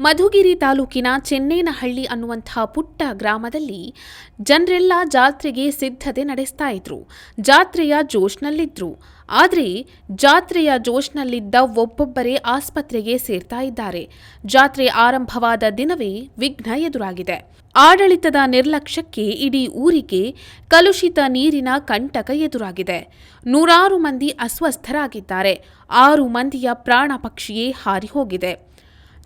ಮಧುಗಿರಿ ತಾಲೂಕಿನ ಚೆನ್ನೇನಹಳ್ಳಿ ಅನ್ನುವಂಥ ಪುಟ್ಟ ಗ್ರಾಮದಲ್ಲಿ ಜನರೆಲ್ಲ ಜಾತ್ರೆಗೆ ಸಿದ್ಧತೆ ನಡೆಸ್ತಾ ಇದ್ರು. ಜಾತ್ರೆಯ ಜೋಶ್ನಲ್ಲಿದ್ರು. ಆದರೆ ಜಾತ್ರೆಯ ಜೋಶ್ನಲ್ಲಿದ್ದ ಒಬ್ಬೊಬ್ಬರೇ ಆಸ್ಪತ್ರೆಗೆ ಸೇರ್ತಾ ಇದ್ದಾರೆ. ಜಾತ್ರೆ ಆರಂಭವಾದ ದಿನವೇ ವಿಘ್ನ ಎದುರಾಗಿದೆ. ಆಡಳಿತದ ನಿರ್ಲಕ್ಷ್ಯಕ್ಕೆ ಇಡೀ ಊರಿಗೆ ಕಲುಷಿತ ನೀರಿನ ಕಂಟಕ ಎದುರಾಗಿದೆ. ನೂರಾರು ಮಂದಿ ಅಸ್ವಸ್ಥರಾಗಿದ್ದಾರೆ. ಆರು ಮಂದಿಯ ಪ್ರಾಣ ಪಕ್ಷಿಯೇ ಹಾರಿ ಹೋಗಿದೆ.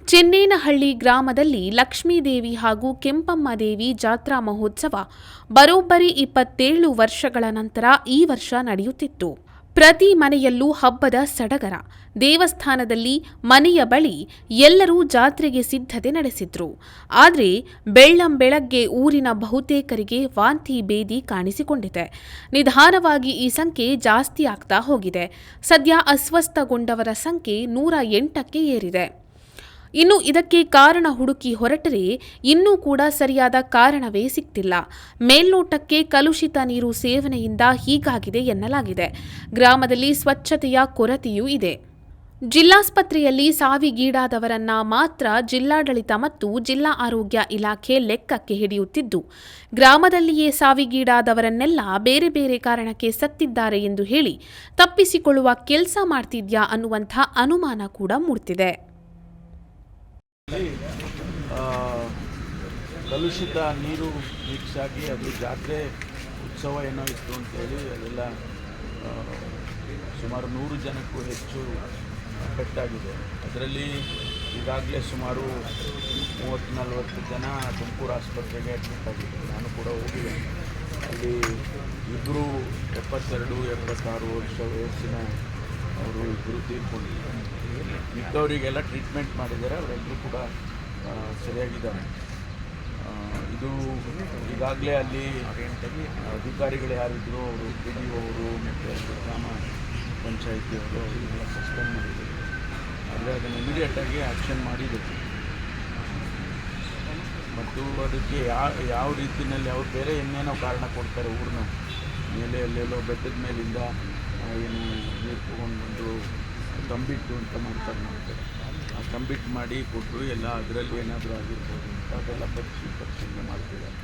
ಚೆನ್ನೇನಹಳ್ಳಿ ಗ್ರಾಮದಲ್ಲಿ ಲಕ್ಷ್ಮೀದೇವಿ ಹಾಗೂ ಕೆಂಪಮ್ಮ ದೇವಿ ಜಾತ್ರಾ ಮಹೋತ್ಸವ ಬರೋಬ್ಬರಿ ಇಪ್ಪತ್ತೇಳು ವರ್ಷಗಳ ನಂತರ ಈ ವರ್ಷ ನಡೆಯುತ್ತಿತ್ತು. ಪ್ರತಿ ಮನೆಯಲ್ಲೂ ಹಬ್ಬದ ಸಡಗರ. ದೇವಸ್ಥಾನದಲ್ಲಿ ಮನೆಯ ಬಳಿ ಎಲ್ಲರೂ ಜಾತ್ರೆಗೆ ಸಿದ್ಧತೆ ನಡೆಸಿದ್ರು. ಆದರೆ ಬೆಳ್ಳಂ ಬೆಳಗ್ಗೆ ಊರಿನ ಬಹುತೇಕರಿಗೆ ವಾಂತಿ ಬೇದಿ ಕಾಣಿಸಿಕೊಂಡಿದೆ. ನಿಧಾನವಾಗಿ ಈ ಸಂಖ್ಯೆ ಜಾಸ್ತಿ ಆಗ್ತಾ ಹೋಗಿದೆ. ಸದ್ಯ ಅಸ್ವಸ್ಥಗೊಂಡವರ ಸಂಖ್ಯೆ ನೂರ ಎಂಟಕ್ಕೆ ಏರಿದೆ. ಇನ್ನು ಇದಕ್ಕೆ ಕಾರಣ ಹುಡುಕಿ ಹೊರಟರೆ ಇನ್ನೂ ಕೂಡ ಸರಿಯಾದ ಕಾರಣವೇ ಸಿಕ್ತಿಲ್ಲ. ಮೇಲ್ನೋಟಕ್ಕೆ ಕಲುಷಿತ ನೀರು ಸೇವನೆಯಿಂದ ಹೀಗಾಗಿದೆ ಎನ್ನಲಾಗಿದೆ. ಗ್ರಾಮದಲ್ಲಿ ಸ್ವಚ್ಛತೆಯ ಕೊರತೆಯೂ ಇದೆ. ಜಿಲ್ಲಾಸ್ಪತ್ರೆಯಲ್ಲಿ ಸಾವಿಗೀಡಾದವರನ್ನ ಮಾತ್ರ ಜಿಲ್ಲಾಡಳಿತ ಮತ್ತು ಜಿಲ್ಲಾ ಆರೋಗ್ಯ ಇಲಾಖೆ ಲೆಕ್ಕಕ್ಕೆ ಹಿಡಿಯುತ್ತಿದ್ದು, ಗ್ರಾಮದಲ್ಲಿಯೇ ಸಾವಿಗೀಡಾದವರನ್ನೆಲ್ಲ ಬೇರೆ ಬೇರೆ ಕಾರಣಕ್ಕೆ ಸತ್ತಿದ್ದಾರೆ ಎಂದು ಹೇಳಿ ತಪ್ಪಿಸಿಕೊಳ್ಳುವ ಕೆಲಸ ಮಾಡ್ತಿದ್ಯಾ ಅನ್ನುವಂಥ ಅನುಮಾನ ಕೂಡ ಮೂಡ್ತಿದೆ. ಕಲುಷಿತ ನೀರು ಮಿಕ್ಸ್ ಆಗಿ ಅದು ಜಾತ್ರೆ ಉತ್ಸವ ಏನೋ ಇತ್ತು ಅಂತೇಳಿ ಅದೆಲ್ಲ ಸುಮಾರು ನೂರು ಜನಕ್ಕೂ ಹೆಚ್ಚು ಪೆಟ್ಟಾಗಿದೆ. ಅದರಲ್ಲಿ ಈಗಾಗಲೇ ಸುಮಾರು ಮೂವತ್ತು ನಲವತ್ತು ಜನ ತುಮಕೂರು ಆಸ್ಪತ್ರೆಗೆ ಅಡ್ಮಿಟ್ ಆಗಿದೆ ನಾನು ಕೂಡ ಹೋಗಿದ್ದೆ. ಅಲ್ಲಿ ಇಬ್ಬರು ಎಪ್ಪತ್ತೆರಡು, ಎಪ್ಪತ್ತಾರು ವರ್ಷ ವಯಸ್ಸಿನ ಅವರು ಇಬ್ಬರು ತೀರ್ಕೊಂಡಿದ್ದಾರೆ. ಮಿಕ್ಕವರಿಗೆಲ್ಲ ಟ್ರೀಟ್ಮೆಂಟ್ ಮಾಡಿದ್ದಾರೆ, ಅವರೆಲ್ಲರೂ ಕೂಡ ಸರಿಯಾಗಿದ್ದಾರೆ. ಇದು ಈಗಾಗಲೇ ಅಲ್ಲಿ ಅಧಿಕಾರಿಗಳು ಯಾರಿದ್ರು, ಅವರು ಪಿ ಡಿ ಅವರು ಮತ್ತು ಗ್ರಾಮ ಪಂಚಾಯಿತಿಯವರು ಅವರಿಗೆಲ್ಲ ಸಸ್ಪೆಂಡ್ ಮಾಡಿದ್ದಾರೆ. ಆದರೆ ಅದನ್ನು ಇಮಿಡಿಯೇಟಾಗಿ ಆ್ಯಕ್ಷನ್ ಮಾಡಿದರು ಮತ್ತು ಅದಕ್ಕೆ ಯಾವ ಯಾವ ರೀತಿಯಲ್ಲಿ ಅವ್ರು ಬೇರೆ ಇನ್ನೇನೋ ಕಾರಣ ಕೊಡ್ತಾರೆ ಊರಿನ, ಮೇಲೆ ಅಲ್ಲೆಲ್ಲೋ ಬೆಟ್ಟದ ಮೇಲಿಂದ ಏನು ನೀರು ತೊಗೊಂಡು ಬಂದು ತಂಬಿಟ್ಟು ಅಂತ ಮಾಡ್ತಾರೆ ಮಾಡ್ತಾರೆ ಆ ತಂಬಿಟ್ಟು ಮಾಡಿ ಕೊಟ್ಟರು ಎಲ್ಲ ಅದರಲ್ಲಿ ಏನಾದರೂ ಆಗಿರ್ಬೋದು ಅಂತ ಅದೆಲ್ಲ ಪರಿಶೀಲ ಪರಿಶೀಲನೆ ಮಾಡ್ತಿದ್ದಾರೆ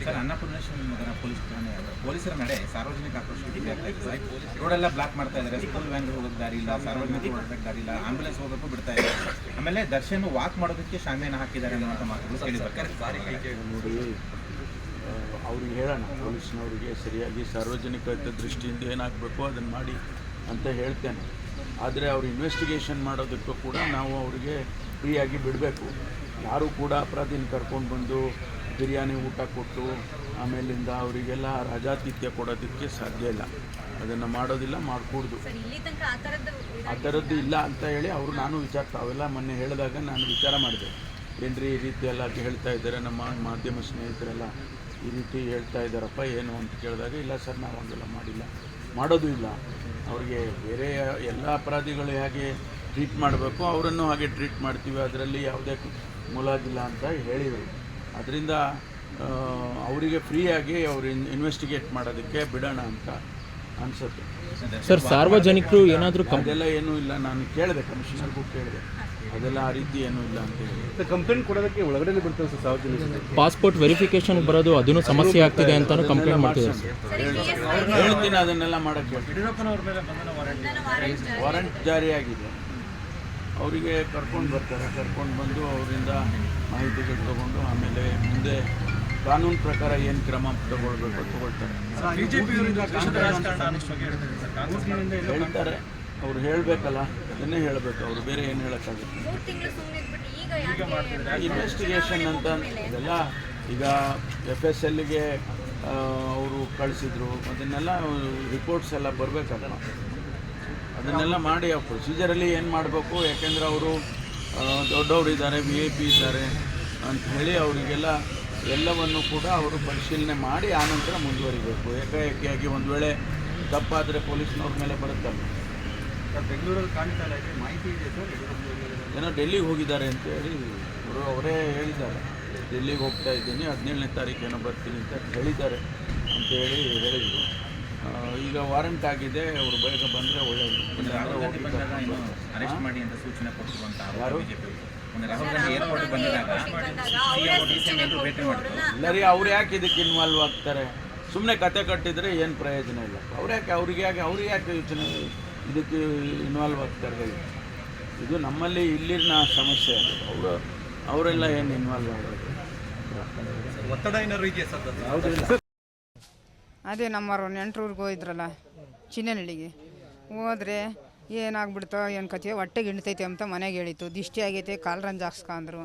ಸರ್ ಅನ್ನಪೂರ್ಣೇಶ್ವರಿ ನಗರ ಪೊಲೀಸ್ ಠಾಣೆ ಪೊಲೀಸರ ನಡೆ ಸಾರ್ವಜನಿಕ ಆಕ್ರೋಶ ರೋಡೆಲ್ಲ ಬ್ಲಾಕ್ ಮಾಡ್ತಾ ಇದ್ದಾರೆ ಸ್ಕೂಲ್ ವ್ಯಾನ್ ಹೋಗೋಕೆ ದಾರಿ ಇಲ್ಲ ಸಾರ್ವಜನಿಕರು ಹೋಗೋಕೆ ದಾರಿ ಇಲ್ಲ ಆಂಬುಲೆನ್ಸ್ ಹೋಗೋಕ್ಕೂ ಬಿಡ್ತಾ ಇಲ್ಲ. ಆಮೇಲೆ ದರ್ಶನ್ ವಾಕ್ ಮಾಡೋದಕ್ಕೆ ಶಾಮಿಯನ್ನು ಹಾಕಿದ್ದಾರೆ ಅನ್ನುವಂಥ ಮಾತುಗಳು ಕೇಳಿ ಬರ್ತಾರೆ ನೋಡಿ ಅವ್ರಿಗೆ ಹೇಳೋಣ ಪೊಲೀಸ್ನವರಿಗೆ ಸರಿಯಾಗಿ ಸಾರ್ವಜನಿಕ ದೃಷ್ಟಿಯಿಂದ ಏನಾಗಬೇಕು ಅದನ್ನು ಮಾಡಿ. ಅಂತ ಹೇಳ್ತೇನೆ. ಆದರೆ ಅವರು ಇನ್ವೆಸ್ಟಿಗೇಷನ್ ಮಾಡೋದಕ್ಕೂ ಕೂಡ ನಾವು ಅವರಿಗೆ ಫ್ರೀಯಾಗಿ ಬಿಡಬೇಕು. ಯಾರೂ ಕೂಡ ಅಪರಾಧಿನ ಕರ್ಕೊಂಡು ಬಂದು ಬಿರಿಯಾನಿ ಊಟ ಕೊಟ್ಟು ಆಮೇಲಿಂದ ಅವರಿಗೆಲ್ಲ ರಾಜಾತಿಥ್ಯ ಕೊಡೋದಕ್ಕೆ ಸಾಧ್ಯ ಇಲ್ಲ. ಅದನ್ನು ಮಾಡೋದಿಲ್ಲ ಮಾಡಿಕೊಡ್ದು. ಆ ಥರದ್ದು ಇಲ್ಲ ಅಂತ ಹೇಳಿ ಅವರು ನಾನು ವಿಚಾರ ತಾವೆಲ್ಲ ಮೊನ್ನೆ ಹೇಳಿದಾಗ ನಾನು ವಿಚಾರ ಮಾಡಿದೆ. ಏನ್ರಿ ಈ ರೀತಿ ಎಲ್ಲ ಹೇಳ್ತಾ ಇದ್ದಾರೆ ನಮ್ಮ ಮಾಧ್ಯಮ ಸ್ನೇಹಿತರೆಲ್ಲ ಈ ರೀತಿ ಹೇಳ್ತಾ ಇದ್ದಾರಪ್ಪ ಏನು ಅಂತ ಕೇಳಿದಾಗ ಇಲ್ಲ ಸರ್ ನಾವು ಹಂಗೆಲ್ಲ ಮಾಡಿಲ್ಲ. ಮಾಡೋದು ಇಲ್ಲ. ಅವರಿಗೆ ಬೇರೆ ಎಲ್ಲ ಅಪರಾಧಿಗಳು ಹೇಗೆ ಟ್ರೀಟ್ ಮಾಡಬೇಕು ಅವರನ್ನು ಹಾಗೆ ಟ್ರೀಟ್ ಮಾಡ್ತೀವಿ ಅದರಲ್ಲಿ ಯಾವುದೇ ಮುಲಾಜಿಲ್ಲ ಅಂತ ಹೇಳಿದರು. ಅದರಿಂದ ಅವರಿಗೆ ಫ್ರೀಯಾಗಿ ಅವರು ಇನ್ ಇನ್ವೆಸ್ಟಿಗೇಟ್ ಮಾಡೋದಕ್ಕೆ ಬಿಡೋಣ ಅಂತ ಅನಿಸುತ್ತೆ. ಸರ್ ಸಾರ್ವಜನಿಕರು ಏನಾದರೂ ಅದೆಲ್ಲ ಏನೂ ಇಲ್ಲ. ನಾನು ಕೇಳಿದೆ ಕಮಿಷನರ್ಗೂ ಕೇಳಿದೆ. ಅದೆಲ್ಲ ಆ ರೀತಿ ಏನೂ ಇಲ್ಲ ಅಂತ ಹೇಳಿ. ಕಂಪ್ಲೇಂಟ್ ಕೊಡೋದಕ್ಕೆ ಒಳಗಡೆ ಬರ್ತದೆ ಸರ್ ಸಾರ್ವಜನಿಕರು ಪಾಸ್ಪೋರ್ಟ್ ವೆರಿಫಿಕೇಶನ್ ಬರೋದು ಅದನ್ನು ಸಮಸ್ಯೆ ಆಗ್ತಿದೆ ಅಂತಲೂ ಕಂಪ್ಲೇಂಟ್ ಮಾಡ್ತಿದ್ದಾರೆ ಸರ್. ಹೇಳ್ತೀನಿ ಅದನ್ನೆಲ್ಲ ಮಾಡೋಕ್ಕೆ ವಾರಂಟ್ ಜಾರಿಯಾಗಿದೆ. ಅವರಿಗೆ ಕರ್ಕೊಂಡು ಬರ್ತಾರೆ. ಕರ್ಕೊಂಡು ಬಂದು ಅವರಿಂದ ಮಾಹಿತಿಗಳು ತಗೊಂಡು ಆಮೇಲೆ ಮುಂದೆ ಕಾನೂನು ಪ್ರಕಾರ ಏನು ಕ್ರಮ ತಗೊಳ್ಬೇಕು ತಗೊಳ್ತಾರೆ. ಹೇಳ್ತಾರೆ. ಅವ್ರು ಹೇಳಬೇಕಲ್ಲ ಅದನ್ನೇ ಹೇಳಬೇಕು ಅವರು ಬೇರೆ ಏನು ಹೇಳೋಕ್ಕಾಗುತ್ತೆ ಮೂರು ತಿಂಗಳು ಸುಮ್ಮನೆ ಈಗ ಯಾಕೆ ಇನ್ವೆಸ್ಟಿಗೇಷನ್ ಅಂತ ಇದೆಲ್ಲ ಈಗ ಎಫ್ ಎಸ್ ಎಲ್ಗೆ ಅವರು ಕಳಿಸಿದ್ರು ಅದನ್ನೆಲ್ಲ ರಿಪೋರ್ಟ್ಸ್ ಎಲ್ಲ ಬರಬೇಕಲ್ಲ. ಅದನ್ನೆಲ್ಲ ಮಾಡಿ ಆ ಪ್ರೊಸೀಜರಲ್ಲಿ ಏನು ಮಾಡಬೇಕು? ಯಾಕೆಂದರೆ ಅವರು ದೊಡ್ಡವರು ಇದ್ದಾರೆ ವಿ ಐ ಪಿ ಇದ್ದಾರೆ ಅಂತ ಹೇಳಿ ಅವರಿಗೆಲ್ಲ ಎಲ್ಲವನ್ನು ಕೂಡ ಅವರು ಪರಿಶೀಲನೆ ಮಾಡಿ ಆನಂತರ ಮುಂದುವರಿಬೇಕು. ಏಕಾಏಕಿಯಾಗಿ ಒಂದು ವೇಳೆ ತಪ್ಪಾದರೆ ಪೊಲೀಸ್ನವ್ರ ಮೇಲೆ ಬರುತ್ತಲ್ಲ. ಬೆಂಗಳೂರಲ್ಲಿ ಕಾಣ್ತಾ ಇಲ್ಲ ಇದೆ ಮಾಹಿತಿ ಇದೆ ಸರ್? ಏನೋ ಡೆಲ್ಲಿಗೆ ಹೋಗಿದ್ದಾರೆ ಅಂತ ಹೇಳಿ ಅವರು ಅವರೇ ಹೇಳಿದ್ದಾರೆ. ಡೆಲ್ಲಿಗೆ ಹೋಗ್ತಾ ಇದ್ದೀನಿ ಹದಿನೇಳನೇ ತಾರೀಕು ಏನೋ ಬರ್ತೀನಿ ಅಂತ ಹೇಳಿದ್ದಾರೆ ಅಂತ ಹೇಳಿ ಹೇಳಿದರು. ಈಗ ವಾರಂಟ್ ಆಗಿದೆ ಅವರು ಬೇಗ ಬಂದರೆ ಒಳ್ಳೆಯದು ಅರೆಸ್ಟ್ ಮಾಡಿ ಅಂತ ಸೂಚನೆ ಇಲ್ಲ ರೀ ಅವ್ರು ಯಾಕೆ ಇದಕ್ಕೆ ಇನ್ವಾಲ್ವ್ ಆಗ್ತಾರೆ? ಸುಮ್ಮನೆ ಕತೆ ಕಟ್ಟಿದರೆ ಏನು ಪ್ರಯೋಜನ ಇಲ್ಲ. ಅವ್ರು ಯಾಕೆ ಅವ್ರಿಗೆ ಯಾಕೆ ಅವ್ರಿಗೆ ಯಾಕೆ ಯೋಚನೆ? ಇದಕ್ಕೆ ಇನ್ವಾಲ್ವ್ ಆಗ್ತಾರೆ. ಇದು ನಮ್ಮಲ್ಲಿ ಇಲ್ಲಿನ ಸಮಸ್ಯೆ ಅದು. ಅವರು ಅವರೆಲ್ಲ ಏನು ಇನ್ವಾಲ್ವ್ ಆಗೋದು? ಒತ್ತಡ ಏನಾದ್ರು ಇದೆಯಾ ಸರ್ ಅದೇ ನಮ್ಮವರು ನೆಂಟ್ರೂರಿಗೆ ಹೋಗಿದ್ರಲ್ಲ ಚಿನ್ನಹಳ್ಳಿಗೆ. ಹೋದ್ರೆ ಏನಾಗ್ಬಿಡ್ತೋ ಏನು ಕಥೆಯೋ ಹೊಟ್ಟೆಗೆ ಹಿಂಡ್ತೈತೆ ಅಂತ ಮನೆಗೆ ಹೇಳಿತ್ತು. ದಿಷ್ಟಿ ಆಗೈತೆ ಕಾಲ್ರಂಜ್ ಹಾಕ್ಸ್ಕೊಂಡ್ರು.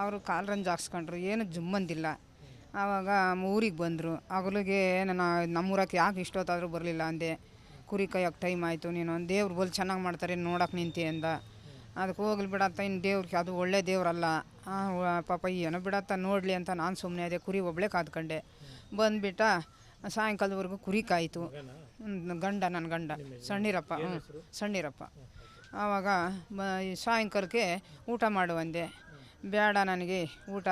ಅವರು ಕಾಲ್ರಂಜ್ ಹಾಕ್ಸ್ಕೊಂಡ್ರು ಏನು ಜುಮ್ಮಂದಿಲ್ಲ. ಆವಾಗ ಊರಿಗೆ ಬಂದರು. ಅಗಲಿಗೆ ನನ್ನ ನಮ್ಮೂರಕ್ಕೆ ಯಾಕೆ ಇಷ್ಟೊತ್ತಾದರೂ ಬರಲಿಲ್ಲ ಅಂದೆ. ಕುರಿ ಕೈಯಾಗ ಟೈಮ್ ಆಯಿತು, ನೀನು ದೇವ್ರು ಬಲ್ ಚೆನ್ನಾಗಿ ಮಾಡ್ತಾರೆ ನೋಡಕ್ಕೆ ನಿಂತಿ ಅಂದ. ಅದಕ್ಕೆ ಹೋಗ್ಲಿ ಬಿಡತ್ತ ಇನ್ನು ದೇವ್ರಿಗೆ ಅದು ಒಳ್ಳೆ ದೇವ್ರಲ್ಲ ಪಾಪ ಏನೋ ಬಿಡತ್ತ, ನೋಡಲಿ ಅಂತ ನಾನು ಸುಮ್ಮನೆ ಅದೇ ಕುರಿ ಒಬ್ಬಳೇ ಕಾದ್ಕೊಂಡೆ. ಬಂದುಬಿಟ್ಟ ಸಾಯಂಕಾಲದವರೆಗೂ ಕುರಿ ಕಾಯಿತು. ಗಂಡ ನನ್ನ ಗಂಡ, ಸಣ್ಣೀರಪ್ಪ ಹ್ಞೂ ಸಣ್ಣೀರಪ್ಪ. ಆವಾಗ ಸಾಯಂಕಾಲಕ್ಕೆ ಊಟ ಮಾಡುವಂದೆ ಬೇಡ ನನಗೆ, ಊಟ,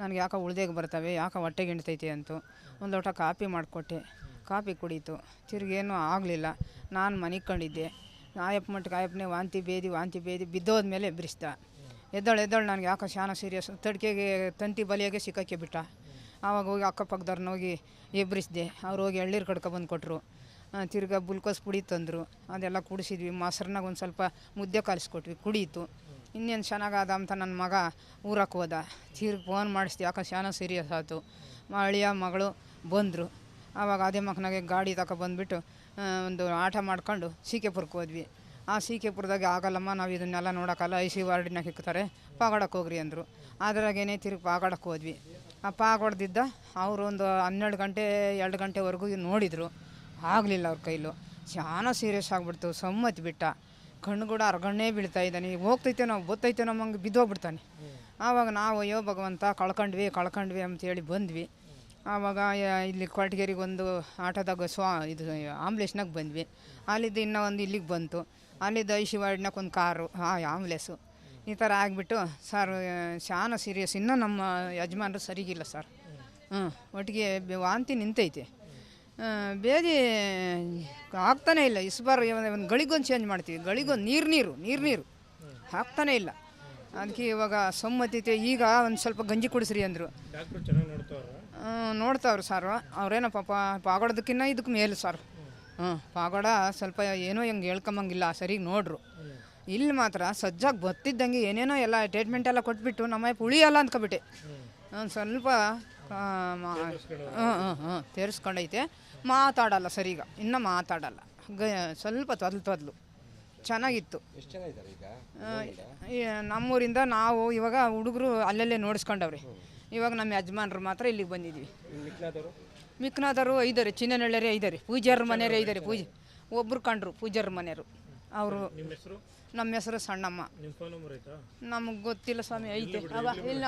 ನನಗೆ ಯಾಕೆ ಉಳ್ದೇಗೆ ಬರ್ತವೆ, ಯಾಕೆ ಹೊಟ್ಟೆಗೆ ಹಿಂಡ್ತೈತೆ ಅಂತು. ಒಂದು ಲೋಟ ಕಾಪಿ ಮಾಡಿಕೊಟ್ಟೆ. ಕಾಪಿ ಕುಡೀತು. ತಿರುಗೇನು ಆಗಲಿಲ್ಲ. ನಾನು ಮನಿಕೊಂಡಿದ್ದೆ. ಕಂಡಿದ್ದೆ ಆಯಪ್ಪ ಮಟ್ಟಿಗೆ ಆಯಪ್ಪನೇ ವಾಂತಿ ಬೇದಿ ವಾಂತಿ ಬೇದಿ ಬಿದ್ದೋದ ಮೇಲೆ ಎಬ್ರಿಸ್ದ. ಎದ್ದಳು ಎದ್ದಳು ನನಗೆ ಯಾಕೋ ಶಾನ ಸೀರಿಯಸ್ ತಡ್ಕೆಗೆ, ತಂತಿ ಬಲಿಯಾಗೆ ಸಿಕ್ಕಕ್ಕೆ ಬಿಟ್ಟ. ಆವಾಗ ಹೋಗಿ ಅಕ್ಕಪಕ್ಕದವ್ರನ್ನ ಹೋಗಿ ಎಬ್ರಿಸಿದೆ. ಅವ್ರು ಹೋಗಿ ಎಳ್ಳೀರು ಕಡ್ಕೊ ಬಂದು ಕೊಟ್ಟರು ತಿರ್ಗಾ ಬುಲ್ಕೋಸ್ ಪುಡಿ ತಂದರು. ಅದೆಲ್ಲ ಕುಡಿಸಿದ್ವಿ. ಮೊಸರನ್ನಾಗ ಒಂದು ಸ್ವಲ್ಪ ಮುದ್ದೆ ಕಲಿಸ್ಕೊಟ್ವಿ. ಕುಡೀತು. ಇನ್ನೇನು ಚೆನ್ನಾಗಾದ ಅಂತ ನನ್ನ ಮಗ ಊರಕ್ಕೆ ಹೋದ. ತಿರ್ಗಿ ಫೋನ್ ಮಾಡಿಸ್ದೆ. ಯಾಕೆ ಶಾನ ಸೀರಿಯಸ್ ಆಯಿತು ಅಳಿಯ ಮಗಳು ಬಂದರು. ಆವಾಗ ಅದೇ ಮಕ್ಕನಾಗೆ ಗಾಡಿ ತಕೊ ಬಂದುಬಿಟ್ಟು ಒಂದು ಆಟ ಮಾಡ್ಕೊಂಡು ಸೀಕೆಪುರಕ್ಕೆ ಹೋದ್ವಿ. ಆ ಸೀಕೆಪುರದಾಗ ಆಗಲ್ಲಮ್ಮ, ನಾವು ಇದನ್ನೆಲ್ಲ ನೋಡೋಕ್ಕಲ್ಲ, ಐ ಸಿ ವಾರ್ಡಿನ ಹಿಕ್ತಾರೆ ಪಾಗಾಡಕ್ಕೆ ಹೋಗ್ರಿ ಅಂದರು. ಅದ್ರಾಗೇನೆ ತಿರುಗಿ ಪಾಗಾಡಕ್ಕೆ ಹೋದ್ವಿ. ಆ ಪಾಗಾಡ್ದಿದ್ದ ಅವರು ಒಂದು ಹನ್ನೆರಡು ಗಂಟೆ, ಎರಡು ಗಂಟೆವರೆಗೂ ನೋಡಿದರು. ಆಗಲಿಲ್ಲ ಅವ್ರ ಕೈಲೂ. ಶಾನ ಸೀರಿಯಸ್ ಆಗಿಬಿಡ್ತು, ಸಮ್ಮತಿ ಬಿಟ್ಟ. ಕಣ್ಣು ಕೂಡ ಅರ್ಗಣ್ಣೇ ಬೀಳ್ತಾ ಇದ್ದಾನೆ ಹೋಗ್ತೈತೆ ನಾವು ಬತ್ತೈತೆ ನಮ್ಮಂಗೆ ಬಿದ್ದೋಗ್ಬಿಡ್ತಾನೆ. ಆವಾಗ ನಾವು, ಅಯ್ಯೋ ಭಗವಂತ, ಕಳ್ಕೊಂಡ್ವಿ ಕಳ್ಕೊಂಡ್ವಿ ಅಂತೇಳಿ ಬಂದ್ವಿ. ಆವಾಗ ಇಲ್ಲಿ ಕೊರಟಗೆರೆಗೆ ಒಂದು ಆಟೋದಾಗ ಸ್ವಾ, ಇದು, ಆಂಬ್ಲೆಸ್ನಾಗ ಬಂದ್ವಿ. ಅಲ್ಲಿದ್ದು ಇನ್ನೂ ಒಂದು ಇಲ್ಲಿಗೆ ಬಂತು. ಅಲ್ಲಿದ್ದು ವಾರ್ಡ್ನಾಗ ಒಂದು ಕಾರು, ಆ ಆಂಬ್ಲೆನ್ಸು ಈ ಥರ ಆಗಿಬಿಟ್ಟು, ಸರ್ ಶಾನ ಸೀರಿಯಸ್ ಇನ್ನೂ ನಮ್ಮ ಯಜಮಾನರು ಸರಿಗಿಲ್ಲ ಸರ್. ಹ್ಞೂ, ಒಟ್ಟಿಗೆ ವಾಂತಿ ನಿಂತೈತೆ. ಬೇದಿ ಆಗ್ತಾನೇ ಇಲ್ಲ. ಇಸ್ಬಾರ್ ಒಂದು ಗಳಿಗೊಂದು ಚೇಂಜ್ ಮಾಡ್ತೀವಿ. ಗಳಿಗೊಂದು ನೀರು ನೀರು ನೀರು ನೀರು. ಹಾಕ್ತಾನೇ ಇಲ್ಲ. ಅದಕ್ಕೆ ಇವಾಗ ಸಮ್ಮತಿತೆ. ಈಗ ಒಂದು ಸ್ವಲ್ಪ ಗಂಜಿ ಕುಡಿಸ್ರಿ ಅಂದರು. ನೋಡ್ತಾವ್ರು ಸರ್ ಅವ್ರೇನೋ ಪಾಪ ಪಾಗೋಡದಕ್ಕಿನ್ನ ಇದಕ್ಕೆ ಮೇಲು ಸರ್ ಹ್ಞೂ ಪಾಗೋಡ ಸ್ವಲ್ಪ ಏನೋ ಹೆಂಗೆ ಹೇಳ್ಕೊಂಬಂಗಿಲ್ಲ ಸರಿಗೆ ನೋಡ್ರು. ಇಲ್ಲಿ ಮಾತ್ರ ಸಜ್ಜಾಗಿ ಬತ್ತಿದ್ದಂಗೆ ಏನೇನೋ ಎಲ್ಲ ಟ್ರೀಟ್ಮೆಂಟ್ ಎಲ್ಲ ಕೊಟ್ಬಿಟ್ಟು ನಮ್ಮ ಉಳಿಯಲ್ಲ ಅಂದ್ಕೊಬಿಟ್ಟೆ ಒಂದು ಸ್ವಲ್ಪ ಹ್ಞೂ ಹ್ಞೂ ಹ್ಞೂ ತೇರಿಸ್ಕೊಂಡೈತೆ. ಮಾತಾಡಲ್ಲ ಸರೀಗ ಇನ್ನೂ ಮಾತಾಡಲ್ಲ. ಗ ಸ್ವಲ್ಪ ತೊದ್ಲು ತೊದಲು. ಚೆನ್ನಾಗಿತ್ತು. ನಮ್ಮೂರಿಂದ ನಾವು ಇವಾಗ ಹುಡುಗರು ಅಲ್ಲಲ್ಲೇ ನೋಡಿಸ್ಕೊಂಡವ್ರೆ. ಇವಾಗ ನಮ್ಮ ಯಜಮಾನ್ರು ಮಾತ್ರ ಇಲ್ಲಿಗೆ ಬಂದಿದ್ವಿ ಮಿಕ್ನಾದರು ಐದಾರೆ ಚಿನ್ನನಳ್ಳರೇ ಐದಾರೆ ಪೂಜಾರ ಮನೆಯವರೇ ಐದಾರೆ ಪೂಜೆ ಒಬ್ರು ಕಂಡ್ರು ಪೂಜಾರ ಮನೆಯವರು ಅವರು ನಮ್ಮ ಹೆಸರು? ಸಣ್ಣಮ್ಮ. ನಮಗೆ ಗೊತ್ತಿಲ್ಲ ಸ್ವಾಮಿ ಐತೆ. ಅವ ಇಲ್ಲ